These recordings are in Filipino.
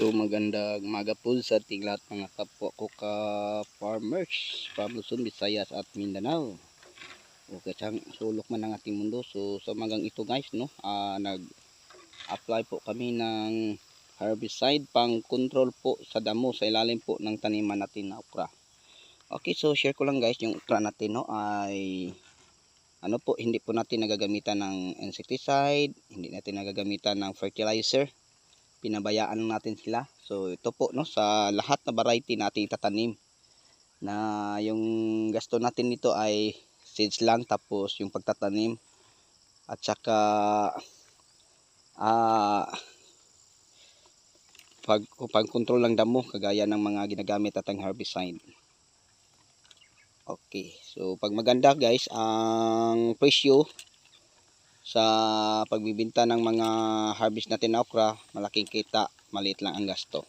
So magandang maga po sa ating lahat mga kapwa ko ka farmers from Luzon, Visayas at Mindanao. O kasyang sulok man ang ating mundo. So sa magang ito guys, no, ah, nag-apply po kami ng herbicide pang control po sa damo sa ilalim po ng taniman natin na okra. Okay, so share ko lang guys yung okra natin no ay ano po, hindi po natin nagagamitan ng insecticide, hindi natin nagagamitan ng fertilizer pinabayaan natin sila. So ito po no sa lahat na variety nating tatanim na yung gasto natin dito ay seeds lang tapos yung pagtatanim at saka ah pag pag control lang damo kagaya ng mga ginagamit atang herbicide. Okay, so pag maganda guys ang presyo sa pagbibinta ng mga harvest natin na okra, malaking kita, maliit lang ang gasto.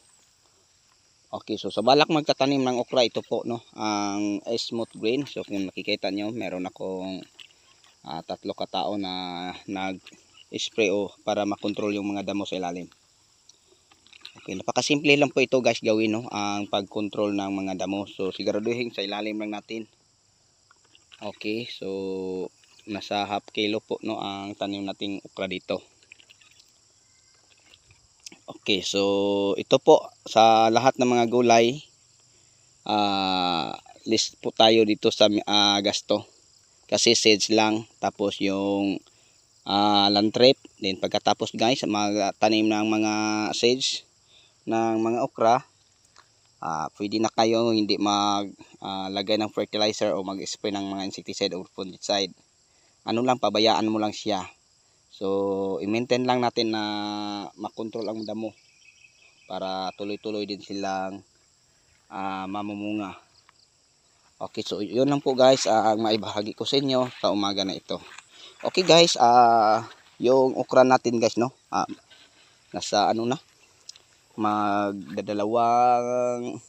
Okay, so sa balak magtatanim ng okra, ito po, no, ang smooth green. So kung nakikita nyo, meron akong ah, tatlo katao na nag-spray o para makontrol yung mga damo sa ilalim. Okay, napakasimple lang po ito guys gawin, no, ang pag-control ng mga damo. So siguraduhin sa ilalim lang natin. Okay, so nasa half kilo po no ang tanim nating okra dito. Okay, so ito po sa lahat ng mga gulay ah list po tayo dito sa ah, gasto. Kasi seeds lang tapos yung ah lantrep then pagkatapos guys magtanim ng mga seeds ng mga okra ah pwede na kayo hindi maglagay ng fertilizer o mag-spray ng mga insecticide or fungicide ano lang pabayaan mo lang siya. So i-maintain lang natin na makontrol ang damo para tuloy-tuloy din silang ah, mamumunga. Okay so yun lang po guys ah, ang maibahagi ko sa inyo sa umaga na ito. Okay guys ah, yung okra natin guys no? Ah, nasa ano na? Magdadalawang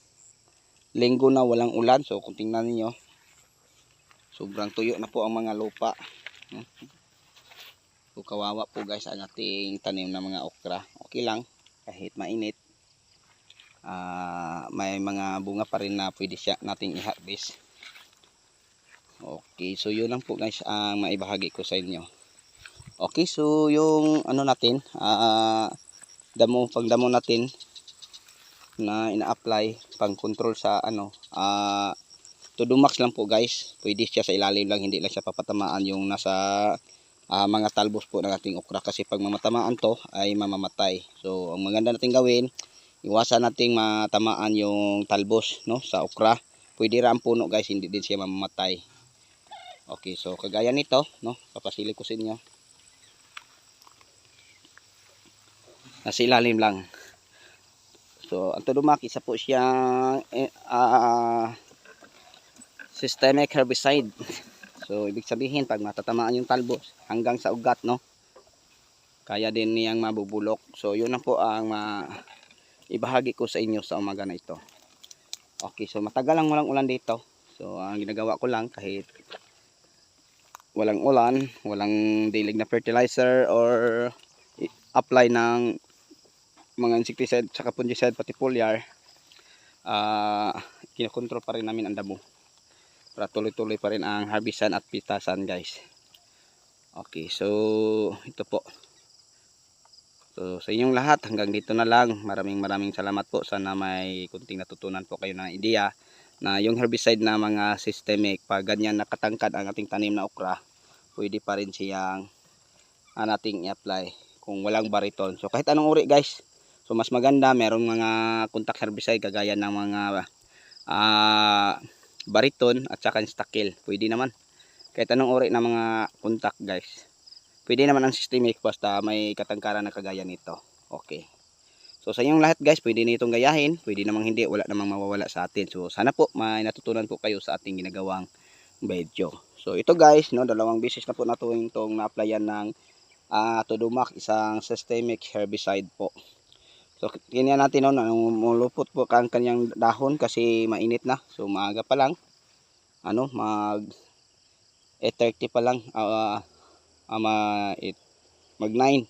linggo na walang ulan. So kung tingnan niyo sobrang tuyo na po ang mga lupa So kawawa po guys ang ating tanim na mga okra. Okay lang kahit mainit. ah may mga bunga pa rin na pwede siya nating i-harvest. Okay, so yun lang po guys ang maibahagi ko sa inyo. Okay, so yung ano natin, ah damo pang damo natin na ina-apply pang control sa ano, ah todo max lang po guys. Pwede siya sa ilalim lang, hindi lang siya papatamaan yung nasa ah, mga talbos po ng ating okra kasi pag mamatamaan to ay mamamatay. So ang maganda nating gawin, iwasan nating matamaan yung talbos no sa okra. Pwede ra puno guys, hindi din siya mamamatay. Okay, so kagaya nito, no, papasili ko sa inyo. Nasa ilalim lang. So, ang tudumak, isa po siyang eh, ah, systemic herbicide. So, ibig sabihin, pag matatamaan yung talbos hanggang sa ugat, no? Kaya din niyang mabubulok. So, yun na po ang ma ibahagi ko sa inyo sa umaga na ito. Okay, so matagal lang walang ulan dito. So, ang ginagawa ko lang kahit walang ulan, walang dilig na fertilizer or apply ng mga insecticide saka fungicide pati foliar ah kinokontrol pa rin namin ang damo para tuloy-tuloy pa rin ang harvestan at pitasan guys. Okay so ito po. So sa inyong lahat hanggang dito na lang. Maraming maraming salamat po. Sana may kunting natutunan po kayo ng ideya na yung herbicide na mga systemic pag ganyan nakatangkad ang ating tanim na okra pwede pa rin siyang ah, nating i-apply kung walang bariton so kahit anong uri guys. So mas maganda merong mga contact herbicide kagaya ng mga ah bariton at saka stakil. Pwede naman. Kahit anong uri ng mga contact guys. Pwede naman ang systemic basta may katangkaran na kagaya nito. Okay. So sa inyong lahat guys, pwede nitong gayahin. Pwede namang hindi. Wala namang mawawala sa atin. So sana po may natutunan po kayo sa ating ginagawang video. So ito guys, no, dalawang beses na po na itong na-applyan ng uh, Todumac, isang systemic herbicide po. So, tingnan natin no, namulupot po ang kanyang dahon kasi mainit na. So, maaga pa lang. Ano, mag 8.30 pa lang. Uh, uh, mag 9.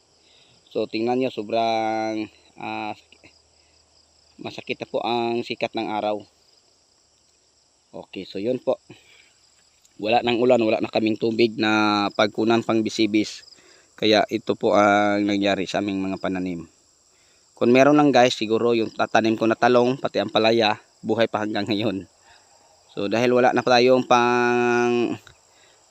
So, tingnan nyo, sobrang uh, masakit na po ang sikat ng araw. Okay, so yun po. Wala nang ulan, wala na kaming tubig na pagkunan pang bisibis. Kaya ito po ang nangyari sa aming mga pananim. Kung meron lang guys, siguro yung tatanim ko na talong, pati ang palaya, buhay pa hanggang ngayon. So dahil wala na tayong pang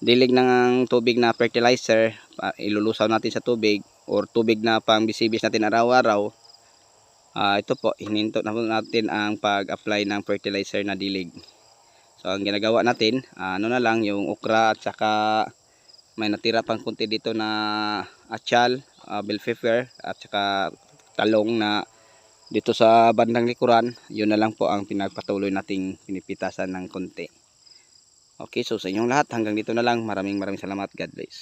dilig ng tubig na fertilizer, ilulusaw natin sa tubig or tubig na pang bisibis natin araw-araw, ah ito po, hininto na po natin ang pag-apply ng fertilizer na dilig. So ang ginagawa natin, ah, ano na lang, yung okra at saka may natira pang kunti dito na achal, uh, bell pepper at saka talong na dito sa bandang likuran, yun na lang po ang pinagpatuloy nating pinipitasan ng konti. Okay, so sa inyong lahat, hanggang dito na lang. Maraming maraming salamat. God bless.